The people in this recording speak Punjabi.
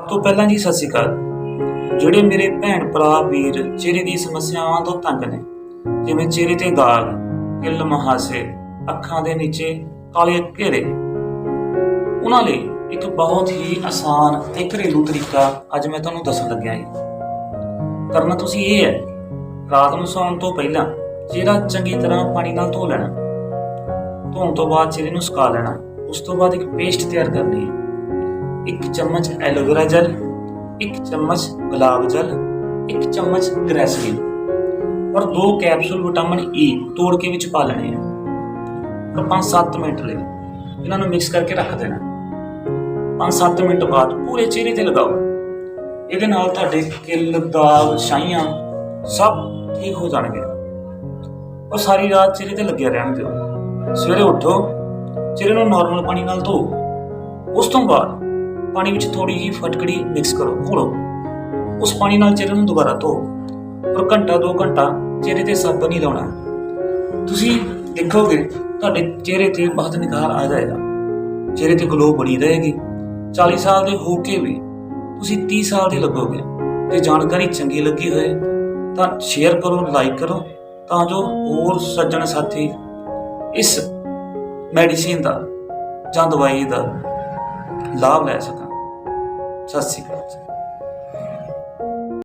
ਸਭ ਤੋਂ ਪਹਿਲਾਂ ਜੀ ਸਤਿ ਸ਼੍ਰੀ ਅਕਾਲ। ਜਿਹੜੇ ਮੇਰੇ ਭੈਣ ਭਰਾ, ਵੀਰ, ਚਿਹਰੇ ਦੀ ਸਮੱਸਿਆਵਾਂ ਤੋਂ ਤੰਗ ਨੇ, ਜਿਵੇਂ ਚਿਹਰੇ ਤੇ ਦਾਗ ਕਿੱਲ ਮਹਾਸੇ, ਅੱਖਾਂ ਦੇ ਨੀਚੇ ਕਾਲੇ ਘੇਰੇ, ਉਹਨਾਂ ਲਈ ਇੱਕ ਬਹੁਤ ਹੀ ਆਸਾਨ ਤੇ ਘਰੇਲੂ ਤਰੀਕਾ ਅੱਜ ਮੈਂ ਤੁਹਾਨੂੰ ਦੱਸਣ ਲੱਗਿਆ ਹਾਂ ਕਰਨਾ ਤੁਸੀਂ ਇਹ ਹੈ, ਰਾਤ ਨੂੰ ਸੌਣ ਤੋਂ ਪਹਿਲਾਂ ਚਿਹਰਾ ਚੰਗੀ ਤਰ੍ਹਾਂ ਪਾਣੀ ਨਾਲ ਧੋ ਲੈਣਾ, ਧੋਣ ਤੋਂ ਬਾਅਦ ਚਿਹਰੇ ਨੂੰ ਸੁਕਾ ਲੈਣਾ, ਉਸ ਤੋਂ ਬਾਅਦ ਇੱਕ ਪੇਸਟ ਤਿਆਰ ਕਰਨੀ ਹੈ। ਇੱਕ ਚਮਚ ਐਲੋਵੇਰਾ ਜੈਲ, ਇੱਕ ਚਮਚ ਗੁਲਾਬ ਜਲ, ਇੱਕ ਚਮਚ ਗ੍ਰੈਸਲੀਨ ਔਰ ਦੋ ਕੈਪਸੂਲ ਵਿਟਾਮਿਨ ਈ ਤੋੜ ਕੇ ਵਿੱਚ ਪਾ ਲੈਣੇ ਆ। ਔਰ 5-7 ਮਿੰਟ ਲਈ ਇਹਨਾਂ ਨੂੰ ਮਿਕਸ ਕਰਕੇ ਰੱਖ ਦੇਣਾ। 5-7 ਮਿੰਟ ਬਾਅਦ ਪੂਰੇ ਚਿਹਰੇ ਤੇ ਲਗਾਓ। ਇਹਦੇ ਨਾਲ ਤੁਹਾਡੇ ਕਿੱਲ, ਦਾਗ, ਛਾਈਆਂ ਸਭ ਠੀਕ ਹੋ ਜਾਣਗੇ। ਔਰ ਸਾਰੀ ਰਾਤ ਚਿਹਰੇ ਤੇ ਲੱਗਿਆ ਰਹਿਣ ਦਿਓ। ਸਵੇਰੇ ਉੱਠੋ ਚਿਹਰੇ ਨੂੰ ਨਾਰਮਲ ਪਾਣੀ ਨਾਲ ਧੋ। ਉਸ ਤੋਂ ਬਾਅਦ ਪਾਣੀ ਵਿੱਚ ਥੋੜੀ ਜਿਹੀ ਫਟਕੜੀ ਮਿਕਸ ਕਰੋ, ਘੋਲੋ। ਉਸ ਪਾਣੀ ਨਾਲ ਚਿਹਰੇ ਨੂੰ ਦੁਬਾਰਾ ਧੋ। ਔਰ ਘੰਟਾ 2 ਘੰਟਾ ਚਿਹਰੇ ਤੇ ਸਾਬਣ ਨਹੀਂ ਲਾਉਣਾ। ਤੁਸੀਂ ਦੇਖੋਗੇ, ਤੁਹਾਡੇ ਚਿਹਰੇ ਤੇ ਬਹੁਤ ਨਿਖਾਰ ਆ ਜਾਏਗਾ। ਚਿਹਰੇ ਤੇ ਗਲੋ ਬਣੀ ਰਹੇਗੀ। 40 ਸਾਲ ਦੇ ਹੋ ਕੇ ਵੀ ਤੁਸੀਂ 30 ਸਾਲ ਦੇ ਲੱਗੋਗੇ। ਜੇ ਜਾਣਕਾਰੀ ਚੰਗੀ ਲੱਗੀ ਹੋਏ, ਤਾਂ ਸ਼ੇਅਰ ਕਰੋ ਲਾਈਕ ਕਰੋ, ਤਾਂ ਜੋ ਹੋਰ ਸੱਜਣ ਸਾਥੀ ਇਸ ਮੈਡੀਸਿਨ ਦਾ ਜਾਂ ਦਵਾਈ ਦਾ ਲਾਭ ਲੈ ਸਕਣ ਸਤਿ ਸ਼੍ਰੀ ਅਕਾਲ